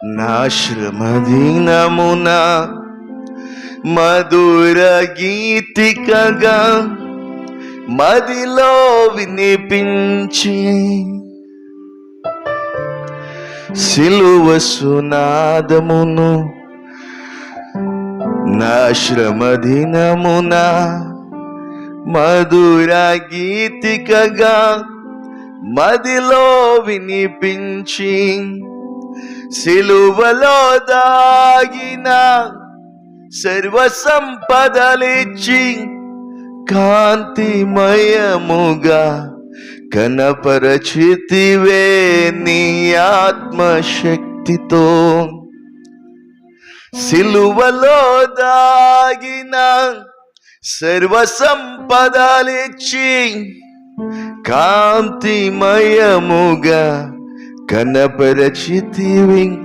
నా శ్రమదినమున మధుర గీతికగా మదిలో వినిపించి సిలువ సునాదమును నా శ్రమదినమున మధుర గీతికగా మదిలో వినిపించి సిలువలో దాగిన సర్వ సంపదలిచ్చి కాంతిమయముగా కనపరచితివే నీ ఆత్మశక్తితో. సిలువలో దాగిన సర్వ సంపదలిచ్చి కాంతిమయముగా కనపరచితివి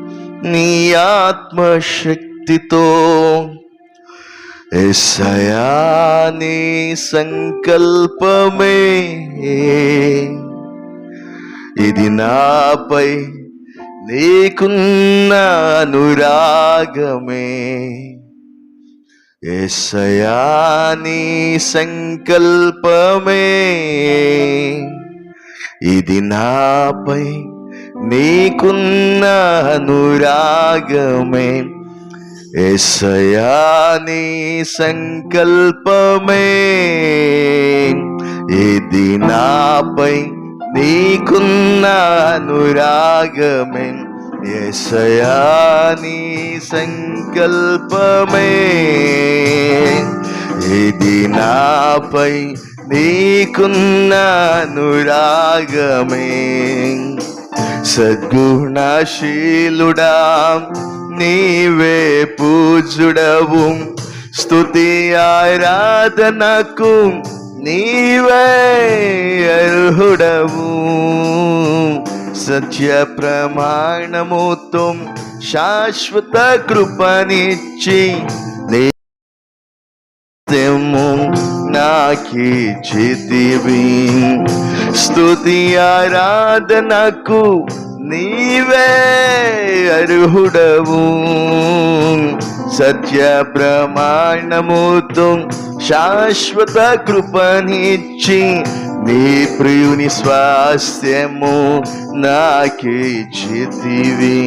నీ ఆత్మశక్తితో. ఎసయాని సంకల్పమే. ఇది నాపై నీకున్న అనురాగమే. ఎసయాని సంకల్పమే. ఇది నాపై నీకున్న అనురాగమే ఎసయాని సంకల్పమే. ఇది నాపై నీకున్న అనురాగమే ఎసయాని సంకల్పమే. ఇది నాపై నీకున్న అనురాగమే. సద్గుణశీలుడా నీవే పూజుడవు స్థుతి ఆరాధనకు నీవే అర్హుడవు. సత్య ప్రమాణముతో శాశ్వత కృపనిచ్చి నిత్యము నాకి స్తుతి ఆరాధనకు నీవే అర్హుడవు. సత్య ప్రమాణముతో శాశ్వత కృపనిచ్చి నీ ప్రియుని స్వాస్థ్యము నాకి చితివి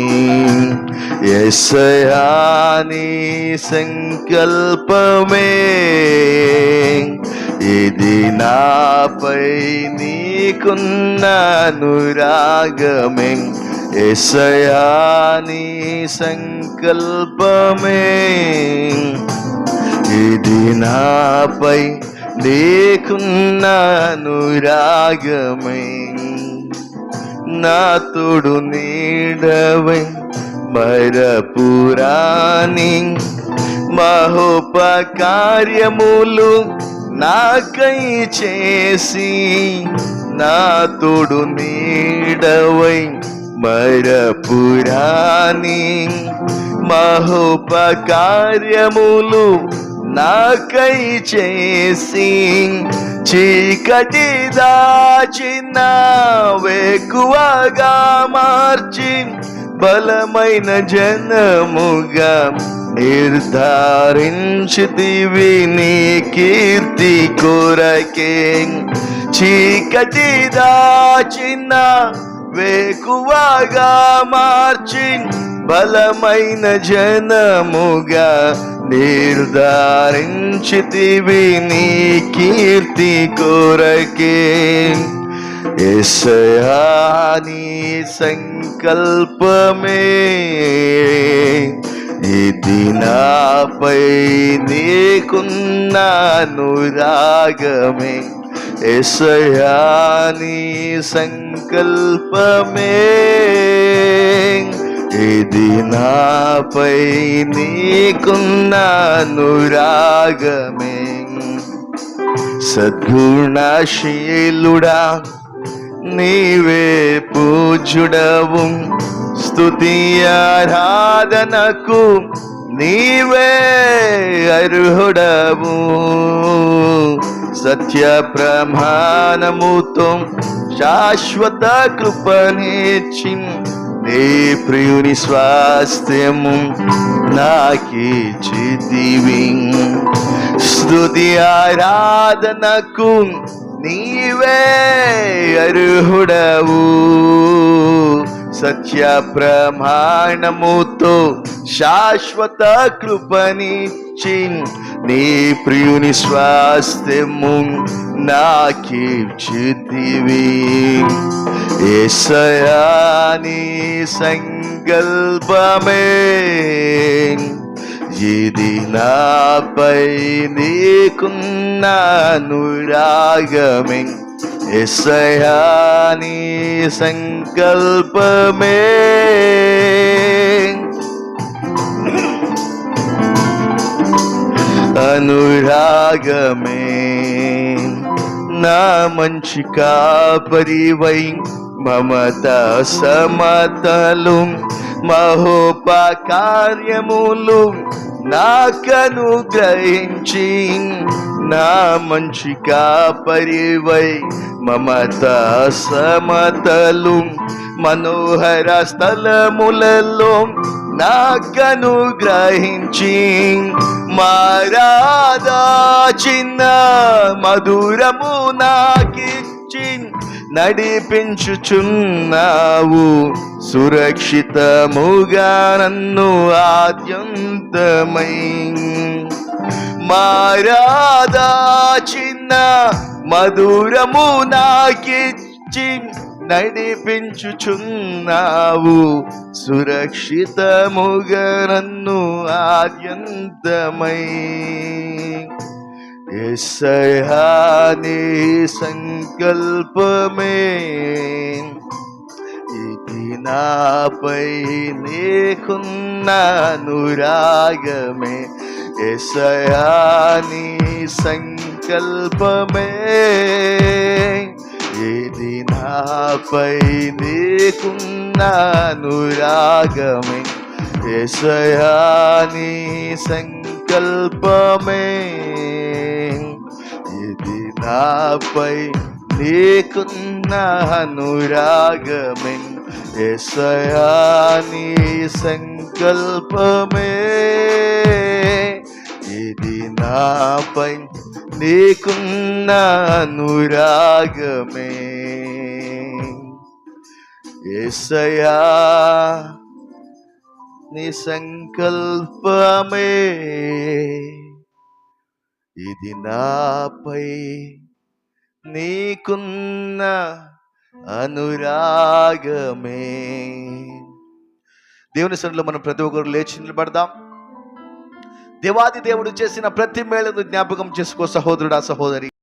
ఎసయాని సంకల్పమే. ఏది నాపై నీకున్న అనురాగమే ఎసయాని సంకల్పమే? ఇది నాపై నీకున్న అనురాగమే నా తోడు నీడవై మరపురాణి మహోపకార్యములు నాకై చేసి నా తోడు నీడవై మరపురాని మహోపకార్యములు నాకై చేసి చీకటి దాచిన వేకువగా మార్చి బలమైన జనముగా నిర్ధారించితివి నీ కీర్తి కొరకే. చీకటి దాచిన వేకువగా మార్చి బలమైన జనముగా నిర్ధారించితివి నీ కీర్తి కొరకే. ఎసయాని సంకల్పమే ఇది నాపై నీకున్న అనురాగమే ఎసయాని సంకల్పమే ఇది నాపై నీకున్న అనురాగమే సద్గుణశీలుడా నీవే పూజుడవు స్థుతి ఆరాధనకు నీవే అర్హుడవు. సత్య ప్రమాణముతో శాశ్వత కృపనిచ్చి నీ ప్రియుని స్వాస్థ్యము నాకిచ్చితివి. స్థుతి ఆరాధనకు నీవే అర్హుడవు. సత్య ప్రమాణముతో శాశ్వత కృపనిచ్చి నీ ప్రియుని స్వాస్థ్యము నాకిచ్చితివి. ఏసయాని సంకల్పమే ఇది నాపై నీకున్న అనురాగమే ఎసయాని సంకల్పమే? అనురాగమే. నా మంచి కాపరివై మమత సమతలు మహోపకార్యములు నాకను గ్రహించి నా మంచి కాపరివై మమత సమతలు మనోహర స్థలములలో నాకను గ్రహించి మారాదా చిన్న మధురము నాకిచ్చి నడిపించుచున్నావు. సురక్షితముగా నన్ను ఆద్యంతమై. మారాదా చిన్న మధురము నాకిచ్చి నడిపించుచున్నావు. సురక్షితముగా నన్ను ఆద్యంతమై. నీ సంకల్పమే. ఇది నాపై నీకున్న అనురాగమే. ఎసయాని సంకల్పమే. ఇది నాపై నీకున్న అనురాగమే. ఎసయాని సంకల్పమే. నాపై నీకున్న అనురాగమే ఎసయాని సంకల్పమే ఇది నాపై నీకున్న అనురాగమే ఎసయా నీ సంకల్పమే ఇది నాపై నీకున్న అనురాగమే. దేవుని సన్నిలో మనం ప్రతి ఒక్కరు లేచి నిలబడదాం. దేవాది దేవుడు చేసిన ప్రతి మేళను జ్ఞాపకం చేసుకో సహోదరుడా సహోదరి.